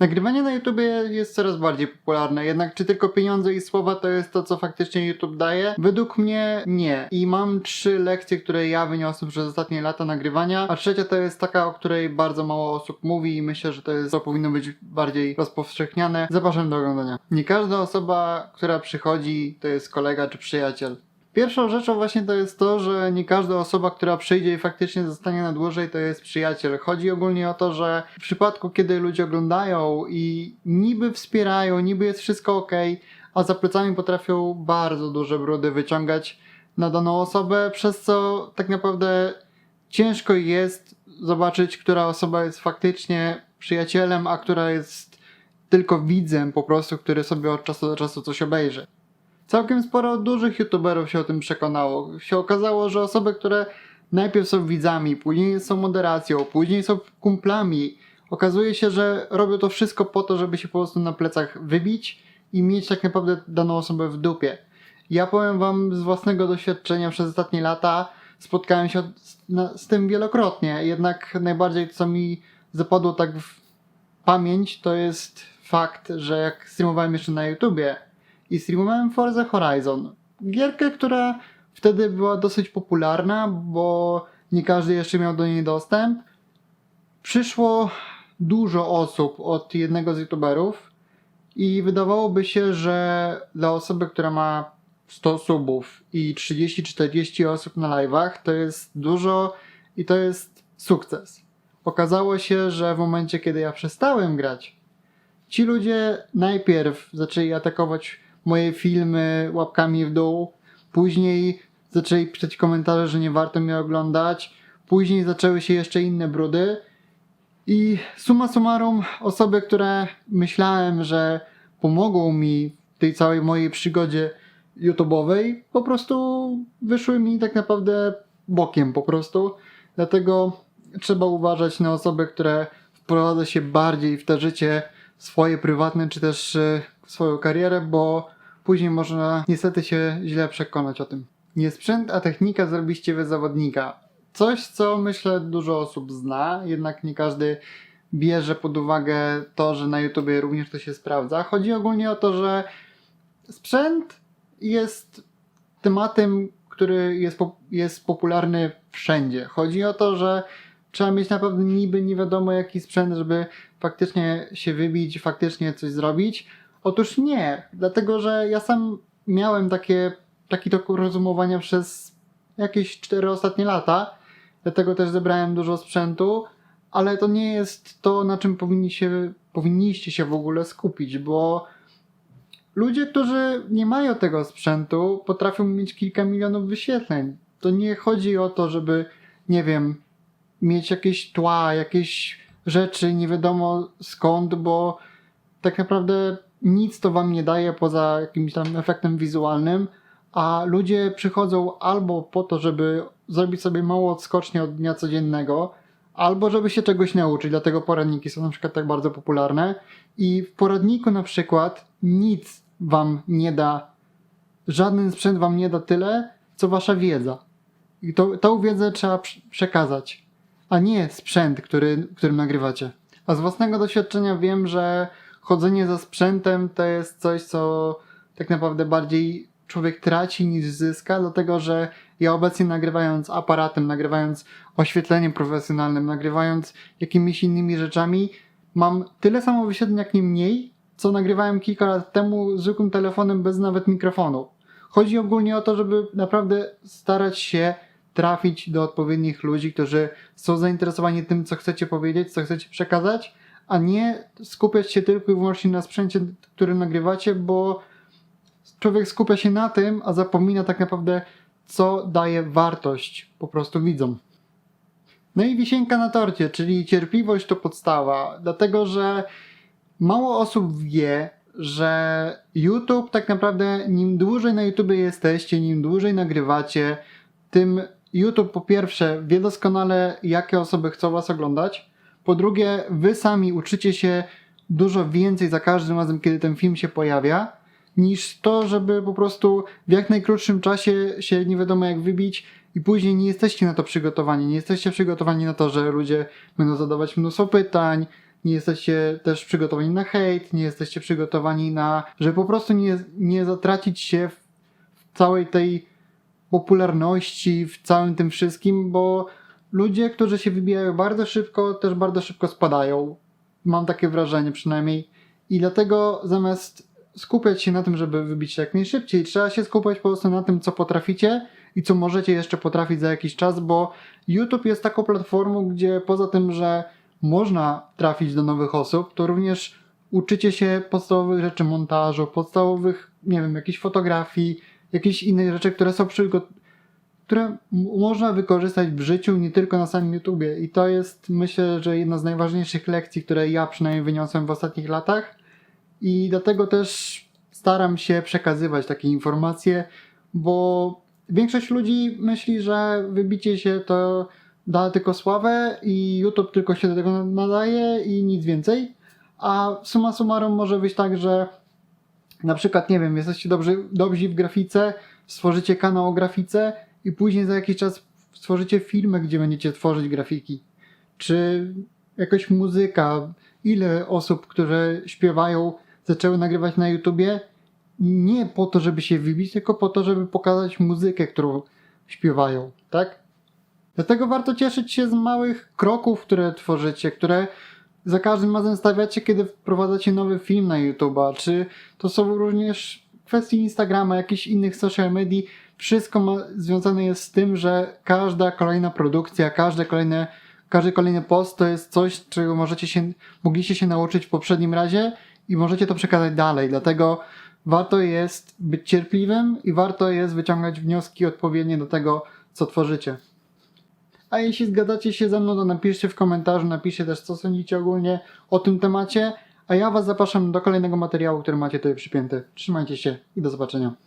Nagrywanie na YouTubie jest coraz bardziej popularne, jednak czy tylko pieniądze i słowa to jest to, co faktycznie YouTube daje? Według mnie nie. I mam trzy lekcje, które ja wyniosłem przez ostatnie lata nagrywania, a trzecia to jest taka, o której bardzo mało osób mówi i myślę, że to jest, to powinno być bardziej rozpowszechniane. Zapraszam do oglądania. Nie każda osoba, która przychodzi, to jest kolega czy przyjaciel. Pierwszą rzeczą właśnie to jest to, że nie każda osoba, która przyjdzie i faktycznie zostanie na dłużej, to jest przyjaciel. Chodzi ogólnie o to, że w przypadku, kiedy ludzie oglądają i niby wspierają, niby jest wszystko ok, a za plecami potrafią bardzo duże brudy wyciągać na daną osobę, przez co tak naprawdę ciężko jest zobaczyć, która osoba jest faktycznie przyjacielem, a która jest tylko widzem po prostu, który sobie od czasu do czasu coś obejrzy. Całkiem sporo dużych youtuberów się o tym przekonało. Się okazało, że osoby, które najpierw są widzami, później są moderacją, później są kumplami, okazuje się, że robią to wszystko po to, żeby się po prostu na plecach wybić i mieć tak naprawdę daną osobę w dupie. Ja powiem wam z własnego doświadczenia przez ostatnie lata, spotkałem się z, tym wielokrotnie, jednak najbardziej co mi zapadło tak w pamięć, to jest fakt, że jak streamowałem jeszcze na YouTubie, i streamowałem Forza Horizon. Gierkę, która wtedy była dosyć popularna, bo nie każdy jeszcze miał do niej dostęp. Przyszło dużo osób od jednego z youtuberów i wydawałoby się, że dla osoby, która ma 100 subów i 30-40 osób na live'ach, to jest dużo i to jest sukces. Okazało się, że w momencie, kiedy ja przestałem grać, ci ludzie najpierw zaczęli atakować moje filmy łapkami w dół, później zaczęli pisać komentarze, że nie warto mnie oglądać, później zaczęły się jeszcze inne brudy. I summa summarum osoby, które myślałem, że pomogą mi w tej całej mojej przygodzie YouTube'owej, po prostu wyszły mi tak naprawdę bokiem po prostu, dlatego trzeba uważać na osoby, które wprowadza się bardziej w to życie swoje prywatne, czy też e, swoją karierę, bo później można niestety się źle przekonać o tym. Nie sprzęt, a technika zrobi z ciebie zawodnika. Coś, co myślę dużo osób zna, jednak nie każdy bierze pod uwagę to, że na YouTubie również to się sprawdza. Chodzi ogólnie o to, że sprzęt jest tematem, który jest, jest popularny wszędzie. Chodzi o to, że trzeba mieć naprawdę niby nie wiadomo jaki sprzęt, żeby faktycznie się wybić, faktycznie coś zrobić. Otóż nie, dlatego że ja sam miałem takie, taki tok rozumowania przez jakieś 4 ostatnie lata, dlatego też zebrałem dużo sprzętu, ale to nie jest to, na czym powinni się, powinniście się w ogóle skupić, bo ludzie, którzy nie mają tego sprzętu, potrafią mieć kilka milionów wyświetleń. To nie chodzi o to, żeby, nie wiem, mieć jakieś tła, jakieś rzeczy, nie wiadomo skąd, bo tak naprawdę nic to wam nie daje poza jakimś tam efektem wizualnym, a ludzie przychodzą albo po to, żeby zrobić sobie mało odskocznie od dnia codziennego, albo żeby się czegoś nauczyć, dlatego poradniki są na przykład tak bardzo popularne i w poradniku na przykład nic wam nie da, żaden sprzęt wam nie da tyle, co wasza wiedza. I to, tą wiedzę trzeba przekazać, a nie sprzęt, który, którym nagrywacie. A z własnego doświadczenia wiem, że chodzenie za sprzętem to jest coś, co tak naprawdę bardziej człowiek traci niż zyska, dlatego że ja obecnie nagrywając aparatem, nagrywając oświetleniem profesjonalnym, nagrywając jakimiś innymi rzeczami, mam tyle samo wyświetleń, jak nie mniej, co nagrywałem kilka lat temu zwykłym telefonem bez nawet mikrofonu. Chodzi ogólnie o to, żeby naprawdę starać się trafić do odpowiednich ludzi, którzy są zainteresowani tym, co chcecie powiedzieć, co chcecie przekazać, a nie skupiać się tylko i wyłącznie na sprzęcie, który nagrywacie, bo człowiek skupia się na tym, a zapomina tak naprawdę, co daje wartość po prostu widzom. No i wisienka na torcie, czyli cierpliwość to podstawa, dlatego że mało osób wie, że YouTube tak naprawdę nim dłużej na YouTube jesteście, nim dłużej nagrywacie, tym YouTube po pierwsze wie doskonale, jakie osoby chcą was oglądać. Po drugie, wy sami uczycie się dużo więcej za każdym razem, kiedy ten film się pojawia, niż to, żeby po prostu w jak najkrótszym czasie się nie wiadomo jak wybić i później nie jesteście na to przygotowani. Nie jesteście przygotowani na to, że ludzie będą zadawać mnóstwo pytań, nie jesteście też przygotowani na hejt, nie jesteście przygotowani na, żeby po prostu nie, nie zatracić się w całej tej popularności, w całym tym wszystkim, bo ludzie, którzy się wybijają bardzo szybko, też bardzo szybko spadają. Mam takie wrażenie przynajmniej. I dlatego zamiast skupiać się na tym, żeby wybić się jak najszybciej, trzeba się skupiać po prostu na tym, co potraficie i co możecie jeszcze potrafić za jakiś czas, bo YouTube jest taką platformą, gdzie poza tym, że można trafić do nowych osób, to również uczycie się podstawowych rzeczy montażu, podstawowych, nie wiem, jakichś fotografii, jakichś innych rzeczy, które są które można wykorzystać w życiu, nie tylko na samym YouTubie. I to jest, myślę, że jedna z najważniejszych lekcji, które ja przynajmniej wyniosłem w ostatnich latach. I dlatego też staram się przekazywać takie informacje, bo większość ludzi myśli, że wybicie się to da tylko sławę i YouTube tylko się do tego nadaje i nic więcej. A summa summarum może być tak, że na przykład, nie wiem, jesteście dobrzy, dobrzy w grafice, stworzycie kanał o grafice i później za jakiś czas stworzycie filmy, gdzie będziecie tworzyć grafiki. Czy jakaś muzyka. Ile osób, które śpiewają, zaczęły nagrywać na YouTubie nie po to, żeby się wybić, tylko po to, żeby pokazać muzykę, którą śpiewają, tak? Dlatego warto cieszyć się z małych kroków, które tworzycie, które za każdym razem stawiacie, kiedy wprowadzacie nowy film na YouTube'a, czy to są również kwestie Instagrama, jakichś innych social medii. Wszystko ma, związane jest z tym, że każda kolejna produkcja, każde kolejne, każdy kolejny post to jest coś, czego możecie się, mogliście się nauczyć w poprzednim razie i możecie to przekazać dalej. Dlatego warto jest być cierpliwym i warto jest wyciągać wnioski odpowiednie do tego, co tworzycie. A jeśli zgadzacie się ze mną, to napiszcie w komentarzu, napiszcie też, co sądzicie ogólnie o tym temacie. A ja Was zapraszam do kolejnego materiału, który macie tutaj przypięty. Trzymajcie się i do zobaczenia.